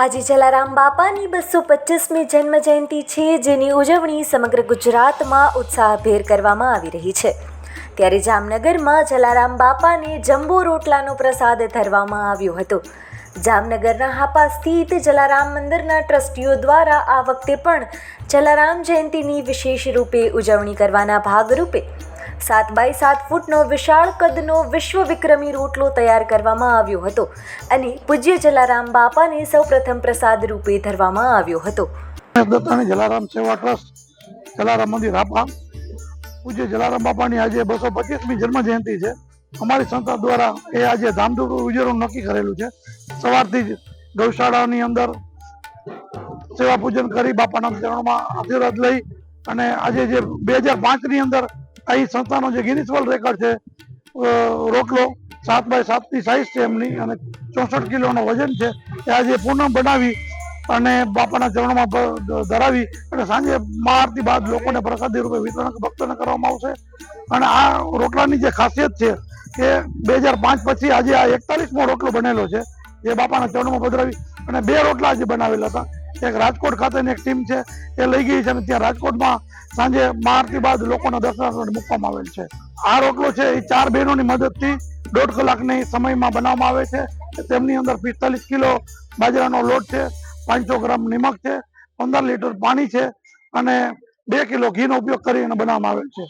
આજે જલારામ બાપાની બસો પચીસમી જન્મ જયંતિ છે, જેની ઉજવણી સમગ્ર ગુજરાતમાં ઉત્સાહભેર કરવામાં આવી રહી છે. ત્યારે જામનગરમાં જલારામ બાપાને જંબો રોટલાનો પ્રસાદ ધરવામાં આવ્યો હતો. જામનગરના હાપા સ્થિત જલારામ મંદિરના ટ્રસ્ટીઓ દ્વારા આ વખતે પણ જલારામ જયંતિની વિશેષ રૂપે ઉજવણી કરવાના ભાગરૂપે સાત બાય સાત ફૂટનો વિશાળ કદનો વિશ્વ રોટલો તૈયાર કરવામાં આવ્યો હતો અને પૂજ્ય જલારામ બાપાને સૌપ્રથમ પ્રસાદ રૂપે ધરવામાં આવ્યો હતો. જલારામ સેવા ટ્રસ્ટ, જલારામ મંદિર હાપા પૂજ્ય જલારામ બાપાની આજે બસો પચીસમી જન્મ જયંતિ છે. અમારી સંસ્થા દ્વારા એ આજે ધામધૂમ ઉજવણું નક્કી કરેલું છે. સવારથી જ ગૌશાળાની અંદર સેવા પૂજન કરી બાપાના ચરણોમાં આશીર્વાદ લઈ અને આજે જે બે હજાર પાંચની અંદર આ સંસ્થાનો જે ગિનિસ વર્લ્ડ રેકોર્ડ છે રોટલો સાત બાય સાતની સાઈઝ છે એમની અને ચોસઠ કિલોનો વજન છે. એ આજે પૂનમ બનાવી અને બાપાના ચરણોમાં ધરાવી અને સાંજે મહાઆરતી બાદ લોકોને પ્રસાદી રૂપે વિતરણ ભક્તોને કરવામાં આવશે. અને આ રોટલાની જે ખાસિયત છે કે બે હજાર પાંચ પછી આજે આ એકતાલીસમો રોટલો બનેલો છે, જે બાપાના ચરણોમાં પધરાવી અને બે રોટલા આજે બનાવેલા હતા. એક રાજકોટ ખાતેની એક ટીમ છે, એ લઈ ગઈ છે અને ત્યાં રાજકોટમાં સાંજે મહાઆરતી બાદ લોકોના દર્શનાર્થે મૂકવામાં આવેલ છે. આ રોટલો છે, એ ચાર બહેનોની મદદથી દોઢ કલાકની સમયમાં બનાવવામાં આવે છે. તેમની અંદર પિસ્તાલીસ કિલો બાજરાનો લોટ છે, પાંચસો ગ્રામ નિમક છે, પંદર લીટર પાણી છે અને બે કિલો ઘીનો ઉપયોગ કરીને બનાવવામાં આવે છે.